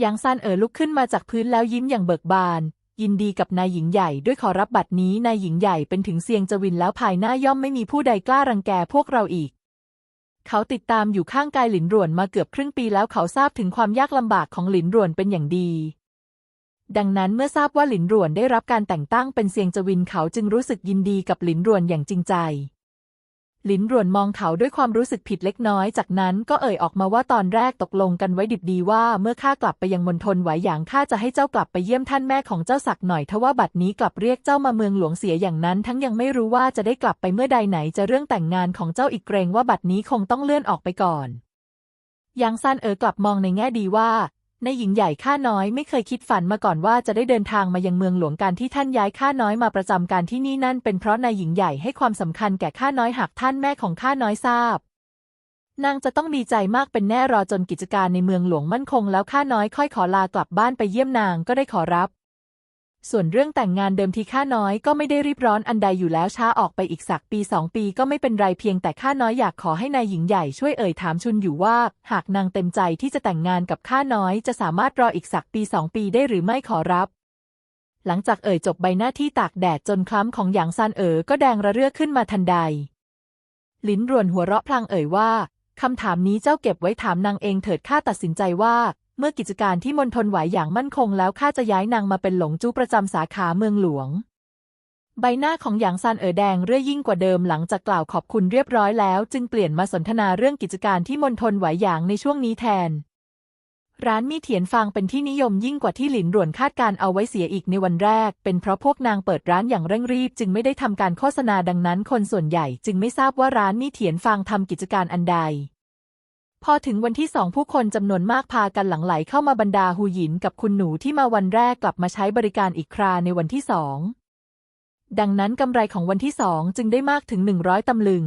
หยางซานเอ๋อลุกขึ้นมาจากพื้นแล้วยิ้มอย่างเบิกบาน ยินดีกับนายหญิงใหญ่ด้วยขอรับบัตรนี้นายหญิงใหญ่เป็นถึงเซียงจวินแล้วภายหน้าย่อมไม่มีผู้ใดกล้ารังแกพวกเราอีก เขาติดตามอยู่ข้างกายหลินหรวนมาเกือบครึ่งปีแล้วเขาทราบถึงความยากลำบากของหลินหรวนเป็นอย่างดีดังนั้นเมื่อทราบว่าหลินรวนได้รับการแต่งตั้งเป็นเซียงจวินเขาจึงรู้สึกยินดีกับหลินรวนอย่างจริงใจ หลินรวนมองเขาด้วยความรู้สึกผิดเล็กน้อย จากนั้นก็เอ่ยออกมาว่าตอนแรกตกลงกันไว้ดิบดีว่าเมื่อข้ากลับไปยังมณฑลไหวหยางข้าจะให้เจ้ากลับไปเยี่ยมท่านแม่ของเจ้าสักหน่อยทว่าบัดนี้กลับเรียกเจ้ามาเมืองหลวงเสียอย่างนั้น ทั้งยังไม่รู้ว่าจะได้กลับไปเมื่อใดไหนจะเรื่องแต่งงานของเจ้าอีกเกรงว่าบัดนี้คงต้องเลื่อนออกไปก่อนยางซานเอ๋อกลับมองในแง่ดีว่า ในหญิงใหญ่ข้าน้อยไม่เคยคิดฝันมาก่อนว่าจะได้เดินทางมายังเมืองหลวงการที่ท่านย้ายข้าน้อยมาประจำการที่นี่นั่นเป็นเพราะนายหญิงใหญ่ให้ความสำคัญแก่ข้าน้อยหากท่านแม่ของข้าน้อยทราบ นางจะต้องดีใจมากเป็นแน่รอจนกิจการในเมืองหลวงมั่นคงแล้วข้าน้อยค่อยขอลากลับบ้านไปเยี่ยมนางก็ได้ขอรับ ส่วนเรื่องแต่งงานเดิมทีข้าน้อยก็ไม่ได้รีบร้อนอันใดอยู่แล้วช้าออกไปอีกสักปีสองปีก็ไม่เป็นไรเพียงแต่ข้าน้อยอยากขอให้นายหญิงใหญ่ช่วยเอ่ยถามชุนอยู่ว่า หากนางเต็มใจที่จะแต่งงานกับข้าน้อยจะสามารถรออีกสักปีสองปีได้หรือไม่ขอรับ หลังจากเอ่ยจบใบหน้าที่ตากแดดจนคล้ำของหยางซานเอ๋อก็แดงระเรื่อขึ้นมาทันใด ลิ้นรวนหัวเราะพลางเอ่ยว่าคำถามนี้เจ้าเก็บไว้ถามนางเองเถิดข้าตัดสินใจว่า เมื่อกิจการที่มณฑลไหวอย่างมั่นคงแล้วข้าจะย้ายนางมาเป็นหลงจู้ประจำสาขาเมืองหลวง ใบหน้าของหยางซานเอ๋อแดงเรื่อยยิ่งกว่าเดิมหลังจากกล่าวขอบคุณเรียบร้อยแล้ว จึงเปลี่ยนมาสนทนาเรื่องกิจการที่มณฑลไหวอย่างในช่วงนี้แทน ร้านมีเถียนฟางเป็นที่นิยมยิ่งกว่าที่หลินหลวนคาดการเอาไว้เสียอีกในวันแรก เป็นเพราะพวกนางเปิดร้านอย่างเร่งรีบ จึงไม่ได้ทำการโฆษณาดังนั้น คนส่วนใหญ่จึงไม่ทราบว่าร้านมีเถียนฟางทำกิจการอันใด พอถึงวันที่สองผู้คนจำนวนมากพากันหลั่งไหลเข้ามาบรรดาหูหยินกับคุณหนูที่มาวันแรกกลับมาใช้บริการอีกคราในวันที่สอง ดังนั้นกำไรของวันที่สองจึงได้มากถึงหนึ่งร้อยตำลึง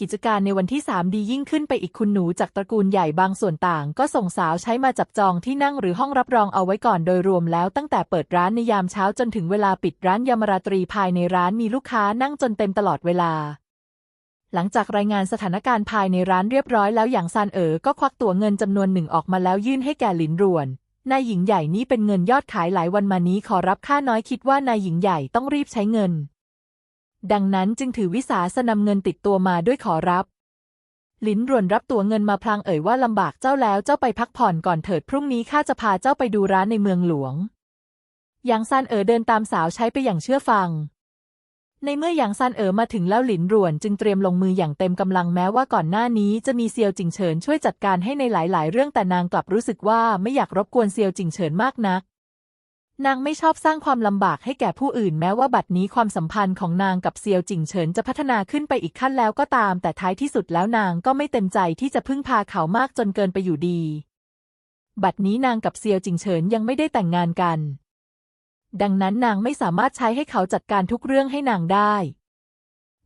กิจการในวันที่สามดียิ่งขึ้นไปอีกคุณหนูจากตระกูลใหญ่บางส่วนต่าง ก็ส่งสาวใช้มาจับจองที่นั่งหรือห้องรับรองเอาไว้ก่อนโดยรวมแล้วตั้งแต่เปิดร้านในยามเช้าจนถึงเวลาปิดร้านยามราตรีภายในร้านมีลูกค้านั่งจนเต็มตลอดเวลา หลังจากรายงานสถานการณ์ภายในร้านเรียบร้อยแล้วอย่างซานเอ๋อก็ควักตั๋วเงินจำนวนหนึ่งออกมาแล้วยื่นให้แก่หลินรวน นายหญิงใหญ่นี้เป็นเงินยอดขายหลายวันมานี้ขอรับค่าน้อยคิดว่านายหญิงใหญ่ต้องรีบใช้เงิน ดังนั้นจึงถือวิสาสนำเงินติดตัวมาด้วยขอรับ หลินรวนรับตั๋วเงินมาพลางเอ่ยว่าลำบากเจ้าแล้วเจ้าไปพักผ่อนก่อนเถิดพรุ่งนี้ข้าจะพาเจ้าไปดูร้านในเมืองหลวงยางซานเอ๋อเดินตามสาวใช้ไปอย่างเชื่อฟัง ในเมื่อหยางซันเอ๋อมาถึงแล้วหลินหรวนจึงเตรียมลงมืออย่างเต็มกำลังแม้ว่าก่อนหน้านี้จะมีเซียวจิงเฉินช่วยจัดการให้ในหลาย ๆ เรื่องแต่นางกลับรู้สึกว่าไม่อยากรบกวนเซียวจิงเฉินมากนัก นางไม่ชอบสร้างความลำบากให้แก่ผู้อื่นแม้ว่าบัดนี้ความสัมพันธ์ของนางกับเซียวจิงเฉินจะพัฒนาขึ้นไปอีกขั้นแล้วก็ตาม แต่ท้ายที่สุดแล้วนางก็ไม่เต็มใจที่จะพึ่งพาเขามากจนเกินไปอยู่ดี บัดนี้นางกับเซียวจิงเฉินยังไม่ได้แต่งงานกัน ดังนั้นนางไม่สามารถใช้ให้เขาจัดการทุกเรื่องให้นางได้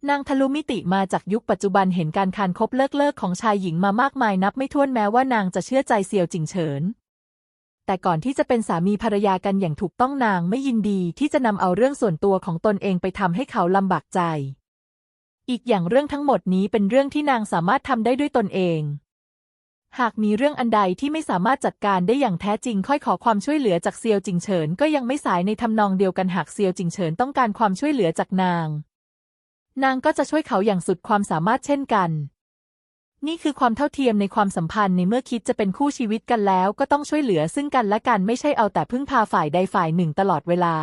นางทะลุมิติมาจากยุคปัจจุบันเห็นการคานคบเลิกเลิกของชายหญิงมามากมายนับไม่ถ้วนแม้ว่านางจะเชื่อใจเซียวจิงเฉิน แต่ก่อนที่จะเป็นสามีภรรยากันอย่างถูกต้องนางไม่ยินดีที่จะนำเอาเรื่องส่วนตัวของตนเองไปทำให้เขาลำบากใจ อีกอย่างเรื่องทั้งหมดนี้เป็นเรื่องที่นางสามารถทำได้ด้วยตนเอง หากมีเรื่องอันใดที่ไม่สามารถจัดการได้อย่างแท้จริง ค่อยขอความช่วยเหลือจากเซียวจิงเฉิน ก็ยังไม่สายในทำนองเดียวกันหากเซียวจิงเฉินต้องการความช่วยเหลือจากนาง นางก็จะช่วยเขาอย่างสุดความสามารถเช่นกัน นี่คือความเท่าเทียมในความสัมพันธ์ในเมื่อคิดจะเป็นคู่ชีวิตกันแล้ว ก็ต้องช่วยเหลือซึ่งกันและกันไม่ใช่เอาแต่พึ่งพาฝ่ายใดฝ่ายหนึ่งตลอดเวลา